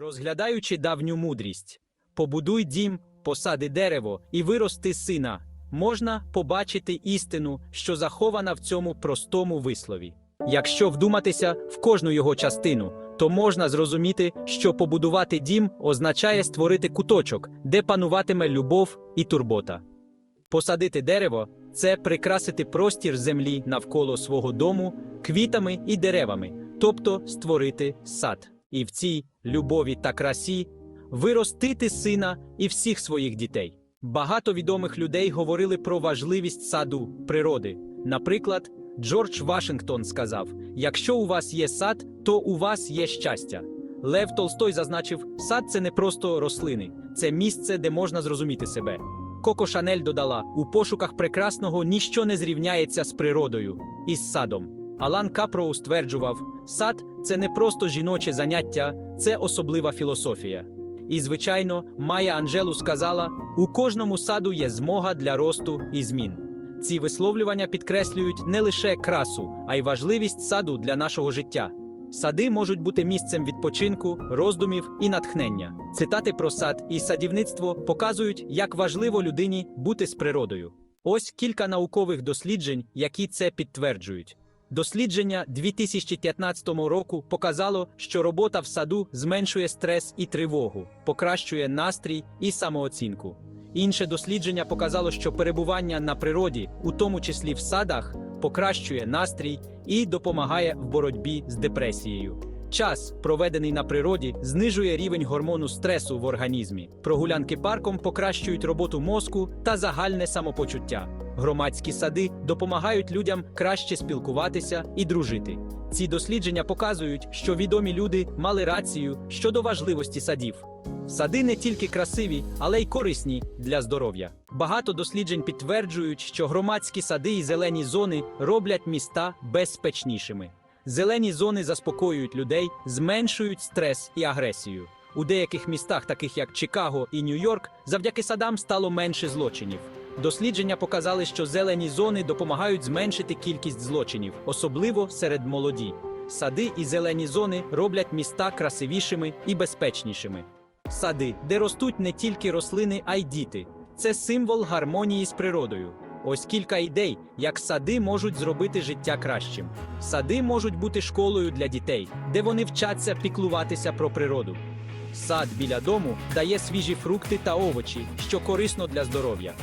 Розглядаючи давню мудрість, побудуй дім, посади дерево і вирости сина, можна побачити істину, що захована в цьому простому вислові. Якщо вдуматися в кожну його частину, то можна зрозуміти, що побудувати дім означає створити куточок, де пануватиме любов і турбота. Посадити дерево це прикрасити простір землі навколо свого дому квітами і деревами, тобто створити сад. І в цій любові та красі виростити сина і всіх своїх дітей. Багато відомих людей говорили про важливість саду природи. Наприклад, Джордж Вашингтон сказав: якщо у вас є сад, то у вас є щастя. Лев Толстой зазначив, сад це не просто рослини, це місце, де можна зрозуміти себе. Коко Шанель додала: у пошуках прекрасного ніщо не зрівняється з природою і з садом. Алан Капроу стверджував, сад це не просто жіноче заняття, це особлива філософія. І, звичайно, Майя Анджелу сказала: у кожному саду є змога для росту і змін. Ці висловлювання підкреслюють не лише красу, а й важливість саду для нашого життя. Сади можуть бути місцем відпочинку, роздумів і натхнення. Цитати про сад і садівництво показують, як важливо людині бути з природою. Ось кілька наукових досліджень, які це підтверджують. Дослідження 2015 року показало, що робота в саду зменшує стрес і тривогу, покращує настрій і самооцінку. Інше дослідження показало, що перебування на природі, у тому числі в садах, покращує настрій і допомагає в боротьбі з депресією. Час, проведений на природі, знижує рівень гормону стресу в організмі. Прогулянки парком покращують роботу мозку та загальне самопочуття. Громадські сади допомагають людям краще спілкуватися і дружити. Ці дослідження показують, що відомі люди мали рацію щодо важливості садів. Сади не тільки красиві, але й корисні для здоров'я. Багато досліджень підтверджують, що громадські сади і зелені зони роблять міста безпечнішими. Зелені зони заспокоюють людей, зменшують стрес і агресію. У деяких містах, таких як Чикаго і Нью-Йорк, завдяки садам стало менше злочинів. Дослідження показали, що зелені зони допомагають зменшити кількість злочинів, особливо серед молоді. Сади і зелені зони роблять міста красивішими і безпечнішими. Сади, де ростуть не тільки рослини, а й діти. Це символ гармонії з природою. Ось кілька ідей, як сади можуть зробити життя кращим. Сади можуть бути школою для дітей, де вони вчаться піклуватися про природу. Сад біля дому дає свіжі фрукти та овочі, що корисно для здоров'я.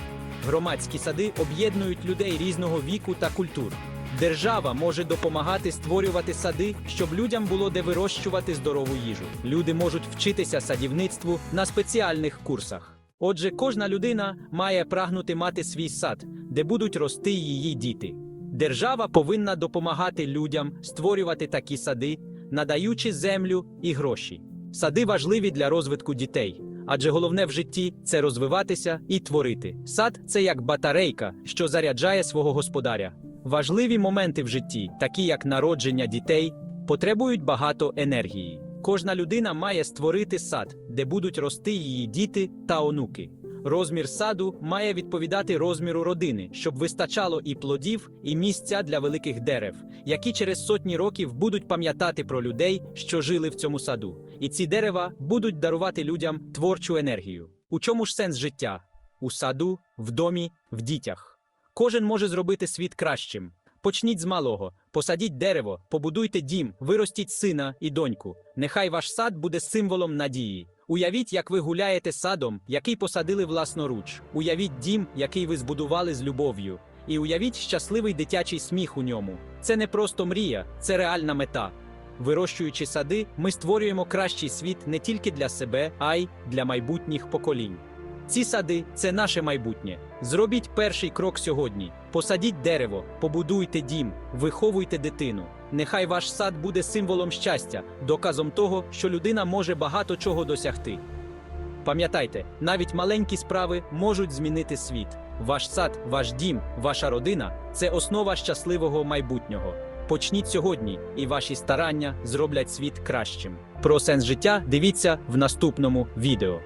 Громадські сади об'єднують людей різного віку та культур. Держава може допомагати створювати сади, щоб людям було де вирощувати здорову їжу. Люди можуть вчитися садівництву на спеціальних курсах. Отже, кожна людина має прагнути мати свій сад, де будуть рости її діти. Держава повинна допомагати людям створювати такі сади, надаючи землю і гроші. Сади важливі для розвитку дітей, адже головне в житті це розвиватися і творити. Сад це як батарейка, що заряджає свого господаря. Важливі моменти в житті, такі як народження дітей, потребують багато енергії. Кожна людина має створити сад, де будуть рости її діти та онуки. Розмір саду має відповідати розміру родини, щоб вистачало і плодів, і місця для великих дерев, які через сотні років будуть пам'ятати про людей, що жили в цьому саду. І ці дерева будуть дарувати людям творчу енергію. У чому ж сенс життя? У саду, в домі, в дітях. Кожен може зробити світ кращим. Почніть з малого, посадіть дерево, побудуйте дім, виростіть сина і доньку. Нехай ваш сад буде символом надії. Уявіть, як ви гуляєте садом, який посадили власноруч. Уявіть дім, який ви збудували з любов'ю. І уявіть щасливий дитячий сміх у ньому. Це не просто мрія, це реальна мета. Вирощуючи сади, ми створюємо кращий світ не тільки для себе, а й для майбутніх поколінь. Ці сади це наше майбутнє. Зробіть перший крок сьогодні. Посадіть дерево, побудуйте дім, виховуйте дитину. Нехай ваш сад буде символом щастя, доказом того, що людина може багато чого досягти. Пам'ятайте, навіть маленькі справи можуть змінити світ. Ваш сад, ваш дім, ваша родина це основа щасливого майбутнього. Почніть сьогодні, і ваші старання зроблять світ кращим. Про сенс життя дивіться в наступному відео.